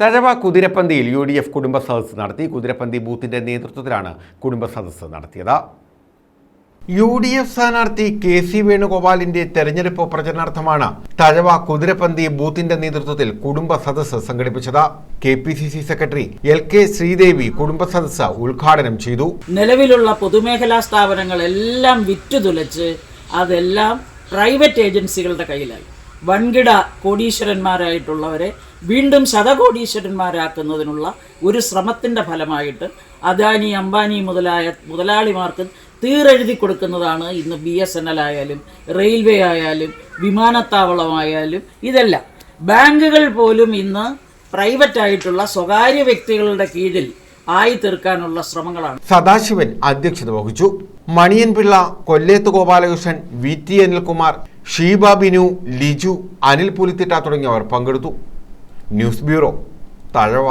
തഴവ കുതിരപ്പന്തിയിൽ U D F കുടുംബ സദസ്സ് നടത്തി. കുതിരപ്പന്തി ബൂത്തിന്റെ നേതൃത്വത്തിലാണ് കുടുംബ സദസ്സ് നടത്തിയത്. യു ഡി എഫ് സ്ഥാനാർത്ഥി കെ സി വേണുഗോപാലിന്റെ തെരഞ്ഞെടുപ്പ് പ്രചരണാർത്ഥമാണ് തഴവ കുതിരപ്പന്തി ബൂത്തിന്റെ നേതൃത്വത്തിൽ കുടുംബ സദസ്സ് സംഘടിപ്പിച്ചത്. K P C C secretary L K Sreedevi കുടുംബ സദസ്സ് ഉദ്ഘാടനം ചെയ്തു. നിലവിലുള്ള പൊതുമേഖലാ സ്ഥാപനങ്ങളെല്ലാം വിറ്റുതുലച്ച് അതെല്ലാം പ്രൈവറ്റ് ഏജൻസികളുടെ കയ്യിലായി. വൻകിട കോടീശ്വരന്മാരായിട്ടുള്ളവരെ വീണ്ടും ശതകോടീശ്വരന്മാരാക്കുന്നതിനുള്ള ഒരു ശ്രമത്തിന്റെ ഫലമായിട്ട് അദാനി അംബാനി മുതലായ മുതലാളിമാർക്ക് തീരെഴുതി കൊടുക്കുന്നതാണ് ഇന്ന് ബി എസ് എൻ എൽ ആയാലും റെയിൽവേ ആയാലും വിമാനത്താവളമായാലും ഇതെല്ലാം. ബാങ്കുകൾ പോലും ഇന്ന് പ്രൈവറ്റ് ആയിട്ടുള്ള സ്വകാര്യ വ്യക്തികളുടെ കീഴിൽ ആയി തീർക്കാനുള്ള ശ്രമങ്ങളാണ്. സദാശിവൻ അധ്യക്ഷത വഹിച്ചു. മണിയൻപിള്ള കൊല്ലേത്ത് ഗോപാലകൃഷ്ണൻ വി ടി അനിൽകുമാർ ഷീബ ബിനു ലിജു അനിൽ പുലിത്തിട്ട തുടങ്ങിയവർ പങ്കെടുത്തു. News bureau Thazhava.